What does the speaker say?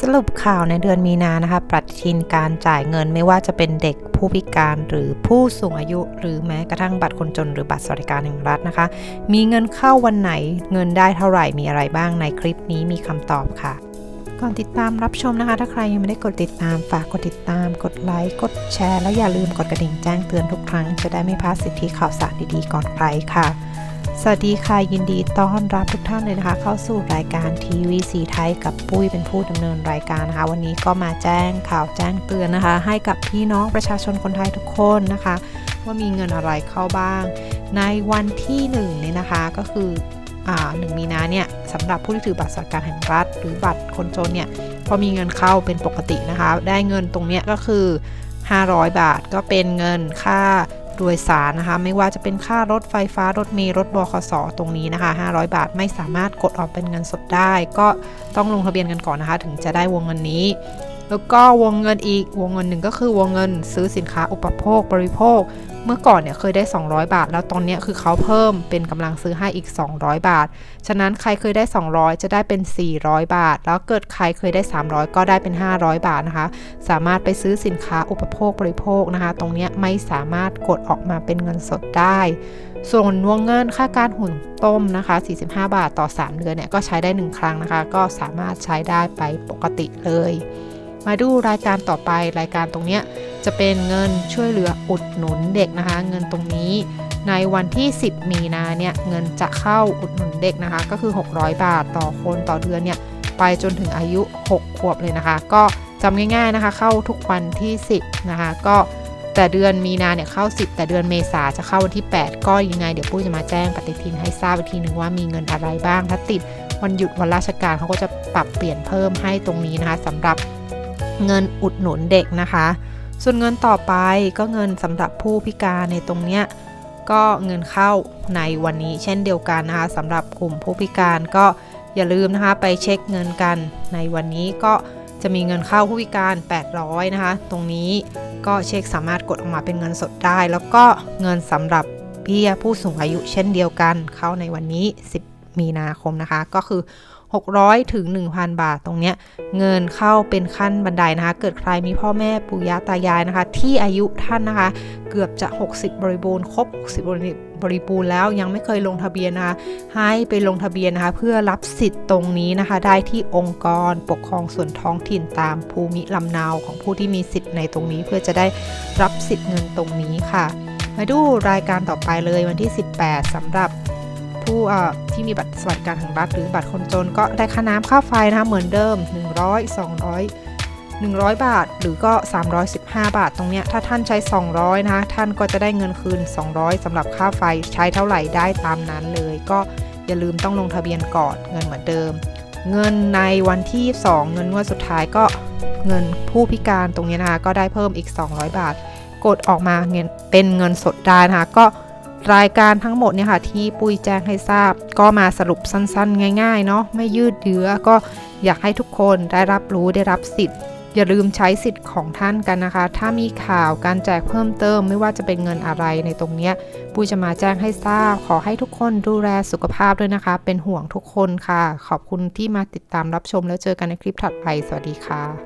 สรุปข่าวในเดือนมีนานะคะปฏิทินการจ่ายเงินไม่ว่าจะเป็นเด็กผู้พิการหรือผู้สูงอายุ หรือแม้กระทั่งบัตรคนจนหรือบัตรสวัสดิการแห่งรัฐนะคะ มีเงินเข้าวันไหนเงินได้เท่าไหร่มีอะไรบ้างในคลิปนี้มีคำตอบค่ะ ก่อนติดตามรับชมนะคะ ถ้าใครยังไม่ได้กดติดตามฝากกดติดตาม กดไลค์กดแชร์ และอย่าลืมกดกระดิ่งแจ้งเตือนทุกครั้ง จะได้ไม่พลาดสิทธิข่าวสารดีๆก่อนใครค่ะ สวัสดีค่ะยินดีต้อนรับทุกท่านเลยนะคะ เข้าสู่รายการทีวีสีไทยกับปุ้ยเป็นผู้ดำเนินรายการนะคะ วันนี้ก็มาแจ้งข่าวแจ้งเตือนนะคะ ให้กับพี่น้องประชาชนคนไทยทุกคนนะคะ ว่ามีเงินอะไรเข้าบ้าง ในวันที่1เนี่ยนะคะก็คืออ่าหนึ่งมีนาเนี่ยสำหรับผู้ที่ถือบัตรสวัสดิการแห่งรัฐ หรือบัตรคนจนเนี่ยพอมีเงินเข้าเป็นปกตินะคะ ได้เงินตรงเนี้ยก็คือ 500 บาทก็เป็นเงินค่า โดยสารนะคะ ไม่ว่าจะเป็นค่ารถไฟฟ้ารถเมล์รถบขสตรงนี้นะคะ 500 บาทไม่สามารถกดออกเป็นเงินสดได้ ก็ต้องลงทะเบียนกันก่อนนะคะ ถึงจะได้วงเงินนี้ แล้วก็วงเงินอีกวงเงินหนึ่งก็คือวงเงินซื้อสินค้าอุปโภคบริโภค เมื่อก่อนเนี่ยเคยได้ 200 บาท แล้วตอนนี้คือเขาเพิ่มเป็นกำลังซื้อให้อีก 200 บาท ฉะนั้นใครเคยได้ 200 จะได้เป็น 400 บาท แล้วเกิดใครเคยได้ 300 ก็ได้เป็น 500 บาทนะคะ สามารถไปซื้อสินค้าอุปโภคบริโภคนะคะ ตรงนี้ไม่สามารถกดออกมาเป็นเงินสดได้ส่วนวงเงินค่าการหุ่นต้มนะคะ 45 บาทต่อ 3 เดือนเนี่ยก็ใช้ได้ 1 ครั้งนะคะ ก็สามารถใช้ได้ไปปกติเลย มาดูรายการต่อไปรายการตรงเนี้ยจะเป็นเงินช่วยเหลืออุดหนุนเด็กนะคะ เงินตรงนี้ในวันที่ 10 มีนาเนี่ยเงินจะเข้าอุดหนุนเด็กนะคะ ก็คือ 600 บาทต่อคนต่อเดือนเนี่ยไปจนถึงอายุ 6 ขวบเลยนะคะ ก็จำง่ายๆนะคะ เข้าทุกวันที่ 10 นะคะ ก็แต่เดือนมีนาเนี่ยเข้า 10 แต่เดือนเมษาจะเข้าวันที่ 8 ก็ยังไงเดี๋ยวปุ้ยจะมาแจ้งปฏิทินให้ทราบอีกทีหนึ่งว่ามีเงินอะไรบ้างถ้าติดวันหยุดวันราชการเขาก็จะปรับเปลี่ยนเพิ่มให้ตรงนี้นะคะสำหรับ เงินอุดหนุนเด็กนะคะ ส่วนเงินต่อไปก็เงินสำหรับผู้พิการในตรงเนี้ยก็เงินเข้าในวันนี้เช่นเดียวกันนะคะสำหรับกลุ่มผู้พิการก็อย่าลืมนะคะไปเช็คเงินกันในวันนี้ก็จะมีเงินเข้าผู้พิการ 800 นะคะ ตรงนี้ก็เช็คสามารถกดออกมาเป็นเงินสดได้ แล้วก็เงินสำหรับเบี้ยผู้สูงอายุเช่นเดียวกัน เข้าในวันนี้ 10 มีนาคมนะคะ ก็คือ 600 ถึง 1,000 บาทตรงเนี้ยเงินเข้าเป็นขั้นบันไดนะคะ เกิดใครมีพ่อแม่ปู่ย่าตายายนะคะ ที่อายุท่านนะคะ เกือบจะ 60 บริบูรณ์ครบ 60บริบูรณ์แล้วยังไม่เคยลงทะเบียนนะคะ ให้ไปลงทะเบียนนะคะ เพื่อรับสิทธิ์ตรงนี้นะคะ ได้ที่องค์กรปกครองส่วนท้องถิ่นตามภูมิลำเนาของผู้ที่มีสิทธิ์ในตรงนี้ เพื่อจะได้รับสิทธิ์เงินตรงนี้ค่ะ มาดูรายการต่อไปเลยวันที่ 18สำหรับ ผู้ที่มีบัตรสวัสดิการแห่งรัฐหรือบัตรคนจนก็ได้ค่าน้ำค่าไฟนะคะเหมือนเดิม 100 200 100 บาทหรือก็ 315 บาทตรงเนี้ยถ้าท่านใช้ 200 นะคะท่านก็จะได้เงินคืน 200สำหรับค่าไฟใช้เท่าไหร่ได้ตามนั้นเลย ก็อย่าลืมต้องลงทะเบียนก่อนเงินเหมือนเดิม เงินในวันที่ 2 เงินงวดสุดท้ายก็เงินผู้พิการตรงนี้นะคะก็ได้เพิ่มอีก 200 บาท กดออกมาเงินเป็นเงินสดได้นะคะก็ รายการทั้งหมดเนี่ยค่ะที่ปุ้ยแจ้งให้ทราบ ก็มาสรุปสั้นๆ ง่ายๆเนาะไม่ยืดเยื้อก็อยากให้ทุกคนได้รับรู้ได้รับสิทธิ์ อย่าลืมใช้สิทธิ์ของท่านกันนะคะ ถ้ามีข่าวการแจกเพิ่มเติม ไม่ว่าจะเป็นเงินอะไรในตรงเนี้ยปุ้ยจะมาแจ้งให้ทราบ ขอให้ทุกคนดูแลสุขภาพด้วยนะคะ เป็นห่วงทุกคนค่ะ ขอบคุณที่มาติดตามรับชมแล้วเจอกันในคลิปถัดไปสวัสดีค่ะ